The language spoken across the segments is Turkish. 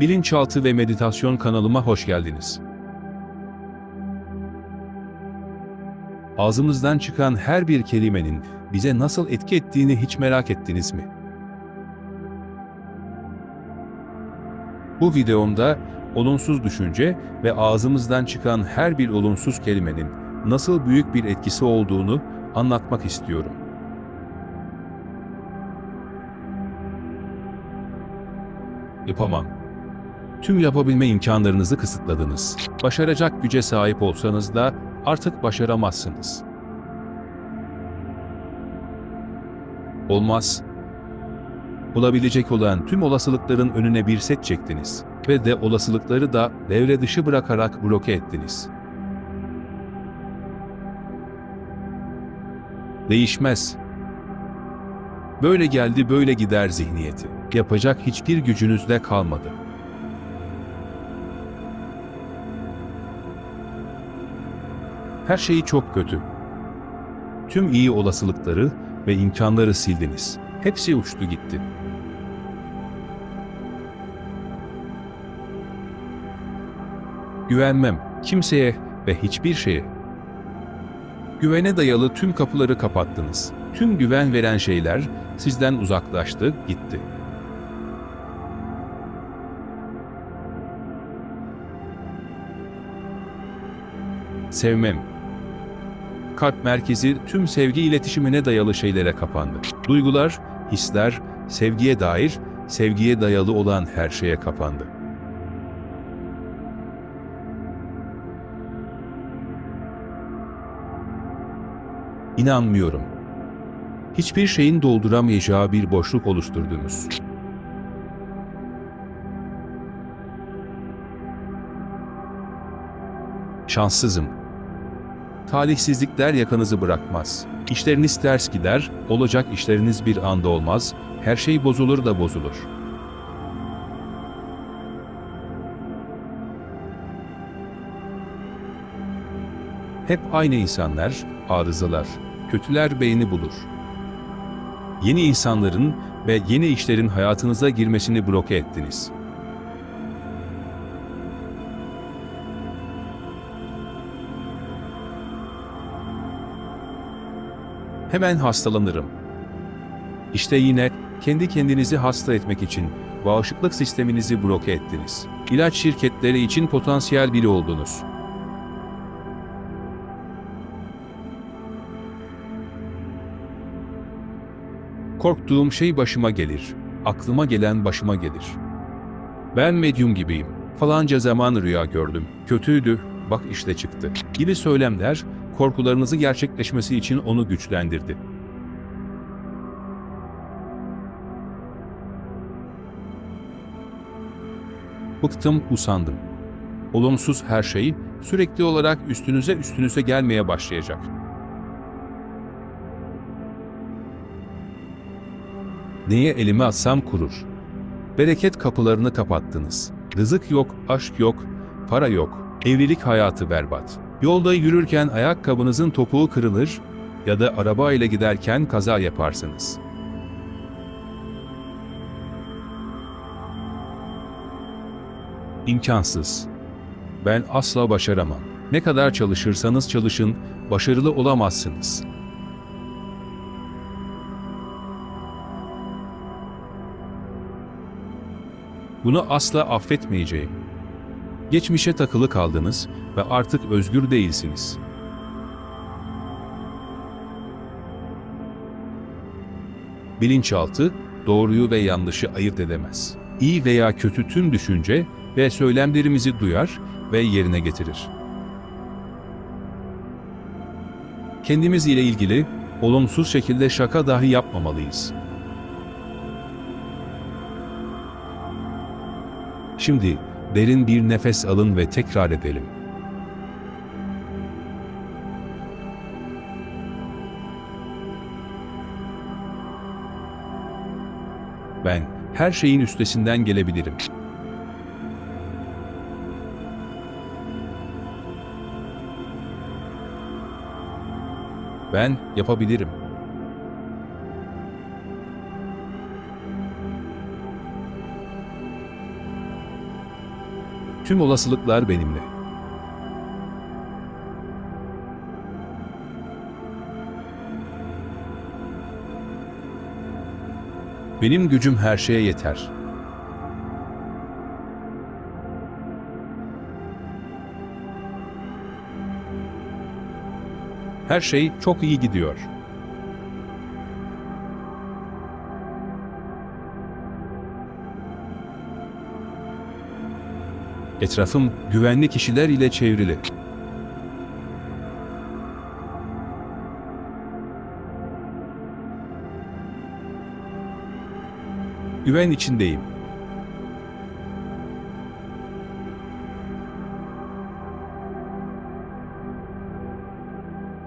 Bilinçaltı ve Meditasyon kanalıma hoş geldiniz. Ağzımızdan çıkan her bir kelimenin bize nasıl etki ettiğini hiç merak ettiniz mi? Bu videomda olumsuz düşünce ve ağzımızdan çıkan her bir olumsuz kelimenin nasıl büyük bir etkisi olduğunu anlatmak istiyorum. Yapamam. Tüm yapabilme imkanlarınızı kısıtladınız. Başaracak güce sahip olsanız da artık başaramazsınız. Olmaz. Olabilecek olan tüm olasılıkların önüne bir set çektiniz ve de olasılıkları da devre dışı bırakarak bloke ettiniz. Değişmez. Böyle geldi böyle gider zihniyeti. Yapacak hiçbir gücünüzde kalmadı. Her şeyi çok kötü. Tüm iyi olasılıkları ve imkanları sildiniz. Hepsi uçtu gitti. Güvenmem kimseye ve hiçbir şeye. Güvene dayalı tüm kapıları kapattınız. Tüm güven veren şeyler sizden uzaklaştı, gitti. Sevmem. Kalp merkezi tüm sevgi iletişimine dayalı şeylere kapandı. Duygular, hisler, sevgiye dair, sevgiye dayalı olan her şeye kapandı. İnanmıyorum. Hiçbir şeyin dolduramayacağı bir boşluk oluşturdunuz. Şanssızım. Talihsizlikler yakanızı bırakmaz. İşleriniz ters gider, olacak işleriniz bir anda olmaz, her şey bozulur da bozulur. Hep aynı insanlar, arızalar, kötüler beyni bulur. Yeni insanların ve yeni işlerin hayatınıza girmesini bloke ettiniz. Hemen hastalanırım. İşte yine kendi kendinizi hasta etmek için bağışıklık sisteminizi bloke ettiniz. İlaç şirketleri için potansiyel biri oldunuz. Korktuğum şey başıma gelir. Aklıma gelen başıma gelir. Ben medyum gibiyim. Falanca zaman rüya gördüm. Kötüydü. Bak işte çıktı. Gibi söylemler korkularınızı gerçekleşmesi için onu güçlendirdi. Bıktım, usandım. Olumsuz her şey sürekli olarak üstünüze üstünüze gelmeye başlayacak. Neye elimi atsam kurur. Bereket kapılarını kapattınız. Rızık yok, aşk yok, para yok. Evlilik hayatı berbat. Yolda yürürken ayakkabınızın topuğu kırılır ya da araba ile giderken kaza yaparsınız. İmkansız. Ben asla başaramam. Ne kadar çalışırsanız çalışın, başarılı olamazsınız. Bunu asla affetmeyeceğim. Geçmişe takılı kaldınız ve artık özgür değilsiniz. Bilinçaltı doğruyu ve yanlışı ayırt edemez. İyi veya kötü tüm düşünce ve söylemlerimizi duyar ve yerine getirir. Kendimiz ile ilgili olumsuz şekilde şaka dahi yapmamalıyız. Şimdi derin bir nefes alın ve tekrar edelim. Ben her şeyin üstesinden gelebilirim. Ben yapabilirim. Tüm olasılıklar benimle. Benim gücüm her şeye yeter. Her şey çok iyi gidiyor. Etrafım güvenli kişiler ile çevrili. Güven içindeyim.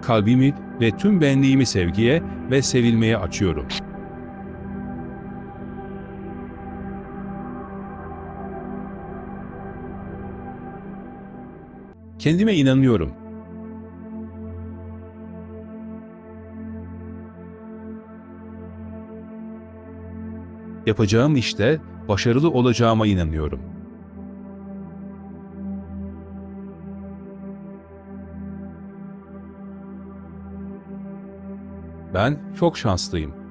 Kalbimi ve tüm benliğimi sevgiye ve sevilmeye açıyorum. Kendime inanıyorum. Yapacağım işte başarılı olacağıma inanıyorum. Ben çok şanslıyım.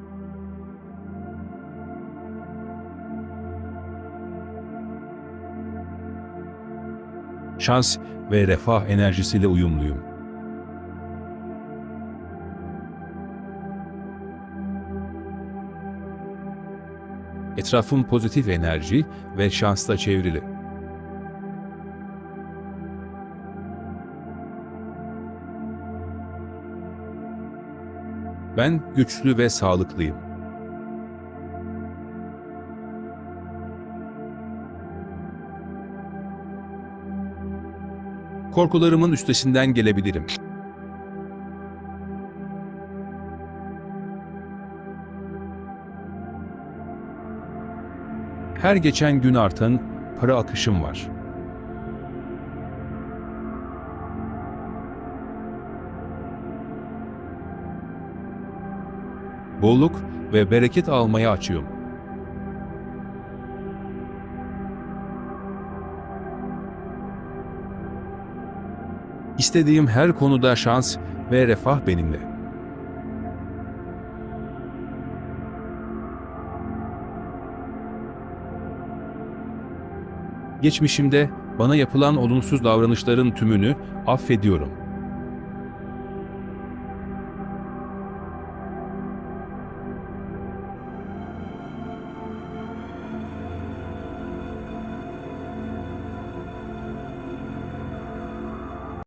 Şans ve refah enerjisiyle uyumluyum. Etrafım pozitif enerji ve şansla çevrili. Ben güçlü ve sağlıklıyım. Korkularımın üstesinden gelebilirim. Her geçen gün artan para akışım var. Bolluk ve bereket almaya açıyorum. İstediğim her konuda şans ve refah benimle. Geçmişimde bana yapılan olumsuz davranışların tümünü affediyorum.